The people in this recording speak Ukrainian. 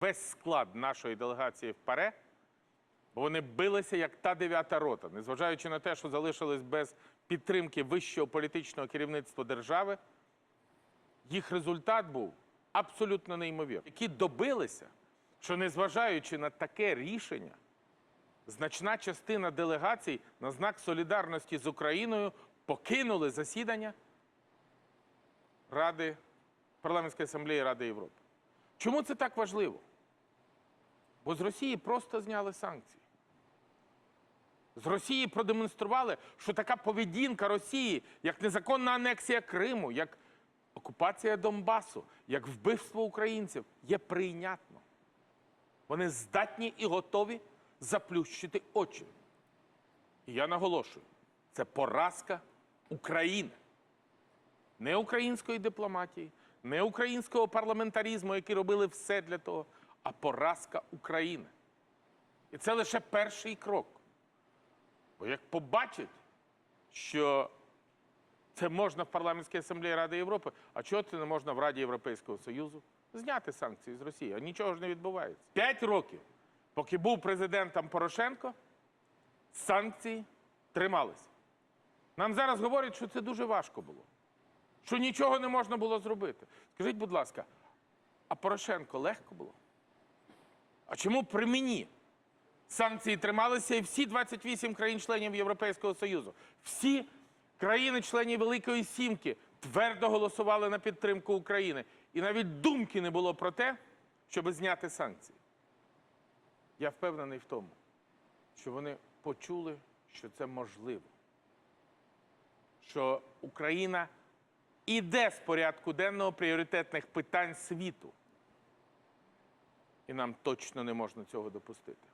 весь склад нашої делегації в ПАРЕ, бо вони билися як та дев'ята рота, незважаючи на те, що залишились без підтримки вищого політичного керівництва держави, їх результат був абсолютно неймовірний, які добилися, що незважаючи на таке рішення, значна частина делегацій на знак солідарності з Україною покинули засідання Ради парламентської асамблеї Ради Європи. Чому це так важливо? Бо з Росії просто зняли санкції. З Росії продемонстрували, що така поведінка Росії, як незаконна анексія Криму, як окупація Донбасу, як вбивство українців, є прийнятно. Вони здатні і готові заплющити очі. І я наголошую, це поразка України. Не української дипломатії, не українського парламентаризму, які робили все для того, а поразка України. І це лише перший крок. Бо як побачать, що це можна в парламентській асамблеї Ради Європи, а чого це не можна в Раді Європейського Союзу? Зняти санкції з Росії, а нічого ж не відбувається. П'ять років, поки був президентом Порошенко, санкції трималися. Нам зараз говорять, що це дуже важко було, що нічого не можна було зробити. Скажіть, будь ласка, а Порошенко легко було? А чому при мені санкції трималися і всі 28 країн-членів Європейського Союзу? Всі країни-члені Великої Сімки твердо голосували на підтримку України. І навіть думки не було про те, щоб зняти санкції. Я впевнений в тому, що вони почули, що це можливо. Що Україна іде з порядку денного пріоритетних питань світу. І нам точно не можна цього допустити.